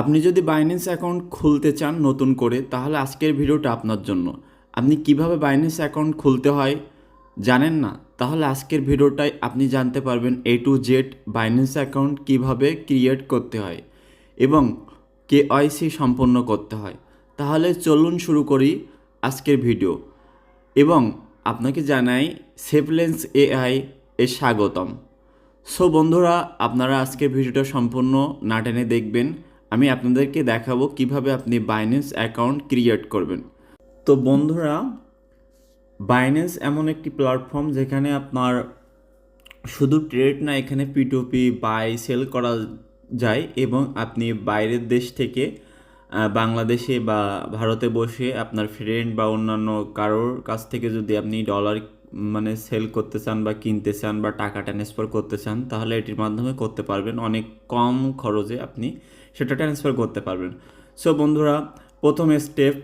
আপনি যদি Binance account খুলতে চান নতুন করে, তাহলে আজকের ভিডিওটা আপনার জন্য। আপনি কীভাবে বাইন্যান্স অ্যাকাউন্ট খুলতে হয় জানেন না? তাহলে আজকের ভিডিওটায় আপনি জানতে পারবেন A to Z Binance account কীভাবে ক্রিয়েট করতে হয় এবং কেওয়াইসি সম্পন্ন করতে হয়। তাহলে চলুন শুরু করি আজকের ভিডিও। এবং আপনাকে জানাই সেভলেন্স এআই এ স্বাগতম। সো বন্ধুরা, আপনারা আজকের ভিডিওটা সম্পূর্ণ না টেনে দেখবেন। আমি আপনাদেরকে দেখাবো কীভাবে আপনি বাইন্যান্স অ্যাকাউন্ট ক্রিয়েট করবেন। তো বন্ধুরা বাইন্যান্স এমন একটি প্ল্যাটফর্ম যেখানে আপনার শুধু ট্রেড না, এখানে পিটুপি বাই সেল করা যায় এবং আপনি বাইরের দেশ থেকে বাংলাদেশে বা ভারতে বসে আপনার ফ্রেন্ড বা অন্যান্য কারোর কাছ থেকে যদি আপনি ডলার মানে সেল করতে চান বা কিনতে চান বা টাকা ট্রান্সফার করতে চান, তাহলে এটির মাধ্যমে করতে পারবেন। অনেক কম খরচে আপনি সেটা ট্রান্সফার করতে পারবেন। সো বন্ধুরা, প্রথম স্টেপ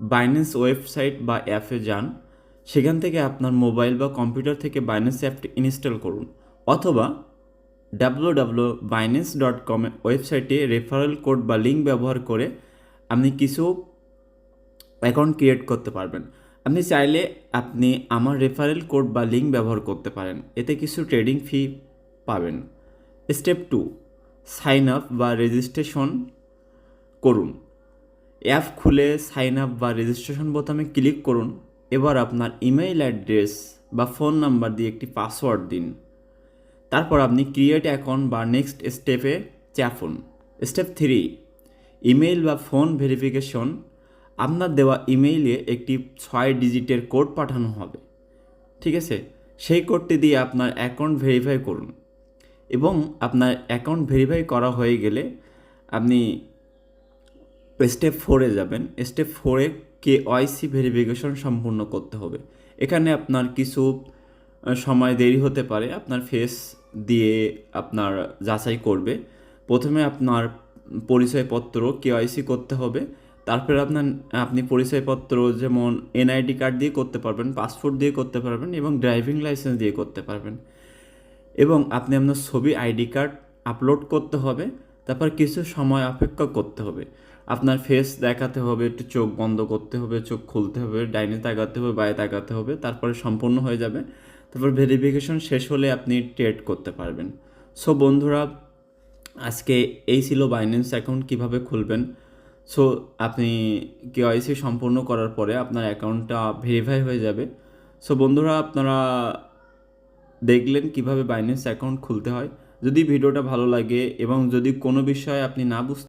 বাইন্যান্স ওয়েবসাইট বা অ্যাপে যান। সেখান থেকে আপনার মোবাইল বা কম্পিউটার থেকে বাইন্যান্স অ্যাপটি ইনস্টল করুন। অথবা W W Binance dot com ওয়েবসাইটে রেফারেল কোড বা লিঙ্ক ব্যবহার করে আপনি কিছু অ্যাকাউন্ট ক্রিয়েট করতে পারবেন। আপনি চাইলে আপনি আমার রেফারেল কোড বা লিঙ্ক ব্যবহার করতে পারেন। এতে কিছু ট্রেডিং ফি পাবেন। স্টেপ টু সাইন আপ বা রেজিস্ট্রেশন করুন। অ্যাপ খুলে সাইন আপ বা রেজিস্ট্রেশন বোতামে ক্লিক করুন। এবার আপনার ইমেইল অ্যাড্রেস বা ফোন নাম্বার দিয়ে একটি পাসওয়ার্ড দিন। তারপর আপনি ক্রিয়েট অ্যাকাউন্ট বা নেক্সট স্টেপে চাপুন। স্টেপ থ্রি ইমেইল বা ফোন ভেরিফিকেশন আপনার দেওয়া ইমেইলে একটি ছয় ডিজিটের কোড পাঠানো হবে। ঠিক আছে? সেই কোডটি দিয়ে আপনার অ্যাকাউন্ট ভেরিফাই করুন। এবং আপনার অ্যাকাউন্ট ভেরিফাই করা হয়ে গেলে আপনি স্টেপ ফোরে যাবেন। স্টেপ ফোরে কে ওয়াইসি ভেরিফিকেশন সম্পূর্ণ করতে হবে। এখানে আপনার কিছু সময় দেরি হতে পারে। আপনার ফেস দিয়ে আপনার যাচাই করবে। প্রথমে আপনার পরিচয়পত্র কেওয়াইসি করতে হবে। তারপরে আপনার, আপনি পরিচয়পত্র যেমন এনআইডি কার্ড দিয়ে করতে পারবেন, পাসপোর্ট দিয়ে করতে পারবেন এবং ড্রাইভিং লাইসেন্স দিয়ে করতে পারবেন। এবং আপনি আপনার ছবি, আইডি কার্ড আপলোড করতে হবে, তারপর কিছু সময় অপেক্ষা করতে হবে। আপনার ফেস দেখাতে হবে, একটু চোখ বন্ধ করতে হবে, চোখ খুলতে হবে, ডাইনে তাকাতে হবে, বায়ে তাকাতে হবে, তারপরে সম্পূর্ণ হয়ে যাবে। তারপর ভেরিফিকেশন শেষ হলে আপনি ট্রেড করতে পারবেন। সো বন্ধুরা, আজকে এই ছিল বাইন্যান্স অ্যাকাউন্ট কীভাবে খুলবেন সো আপনি কেওয়াইসি সম্পূর্ণ করার পরে আপনার অ্যাকাউন্টটা ভেরিফাই হয়ে যাবে। সো বন্ধুরা, আপনারা দেখলেন কীভাবে বাইন্যান্স অ্যাকাউন্ট খুলতে হয়। যদি ভিডিওটা ভালো লাগে এবং যদি কোনো বিষয়ে আপনি না বুঝতে